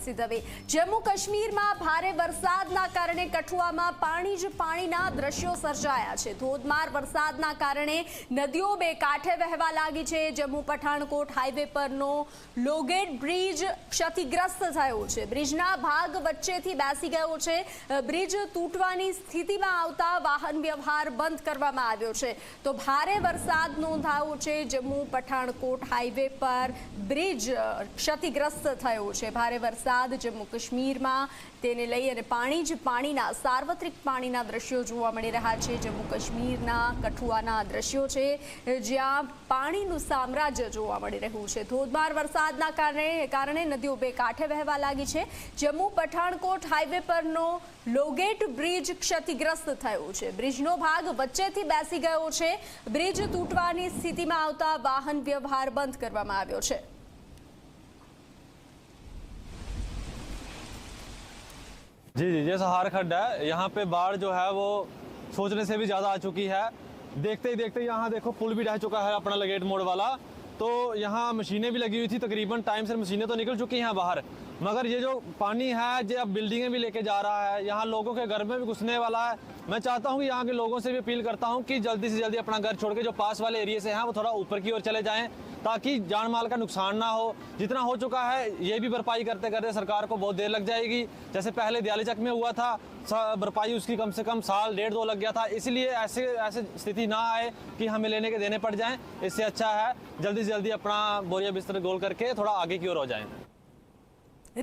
માનસી દવે જમ્મુ કાશ્મીરમાં ભારે વરસાદના કારણે કઠુઆમાં પાણી જ પાણીના દ્રશ્યો સર્જાયા છે. ધોધમાર વરસાદના કારણે નદીઓ બે કાંઠે વહેવા લાગી છે. જમ્મુ પઠાણકોટ હાઈવે પરનો લોગેટ બ્રિજ ક્ષતિગ્રસ્ત થયો છે. બ્રિજના ભાગ વચ્ચેથી બેસી ગયો છે. બ્રિજ તૂટવાની સ્થિતિમાં આવતા વાહન વ્યવહાર બંધ કરવામાં આવ્યો છે. તો ભારે વરસાદ નોંધાયો છે. જમ્મુ પઠાણકોટ હાઈવે પર બ્રિજ ક્ષતિગ્રસ્ત થયો છે. ભારે વરસાદ જમ્મુ કાશ્મીરમાં તેને લઈ અને પાણી જ પાણીના, સાર્વત્રિક પાણીના દ્રશ્યો જોવા મળી રહ્યા છે. જમ્મુ કાશ્મીરના કઠુઆના દ્રશ્યો છે, જ્યાં પાણીનું સામ્રાજ્ય જોવા મળી રહ્યું છે. ધોધમાર વરસાદના કારણે કારણે નદીઓ બે કાંઠે વહેવા લાગી છે. જમ્મુ પઠાણકોટ હાઈવે પરનો લોગેટ બ્રિજ ક્ષતિગ્રસ્ત થયો છે. બ્રિજનો ભાગ વચ્ચેથી બેસી ગયો છે. બ્રિજ તૂટવાની સ્થિતિમાં આવતા વાહન વ્યવહાર બંધ કરવામાં આવ્યો છે. जी जी, जैसा हार खड्डा है, यहाँ पे बाढ़ जो है वो सोचने से भी ज़्यादा आ चुकी है। देखते ही देखते यहाँ देखो पुल भी ढह चुका है अपना लगेट मोड़ वाला। तो यहाँ मशीनें भी लगी हुई थी, तकरीबन टाइम से मशीनें तो निकल चुकी हैं बाहर। मगर ये जो पानी है, ये अब बिल्डिंगें भी लेके जा रहा है। यहाँ लोगों के घर में भी घुसने वाला है। मैं चाहता हूँ कि यहाँ के लोगों से भी अपील करता हूँ कि जल्दी से जल्दी अपना घर छोड़ के जो पास वाले एरिया से हैं, वो थोड़ा ऊपर की ओर चले जाएँ। ताकि जान माल का नुकसान ना हो। जितना हो चुका है, ये भी भरपाई करते करते सरकार को बहुत देर लग जाएगी। जैसे पहले दयाली चक में हुआ था भरपाई उसकी कम से कम साल डेढ़ दो लग गया था। इसलिए ऐसे ऐसे स्थिति ना आए कि हमें लेने के देने पड़ जाएँ। इससे अच्छा है, जल्दी से जल्दी अपना बोरिया बिस्तर गोल करके थोड़ा आगे की ओर हो जाएँ।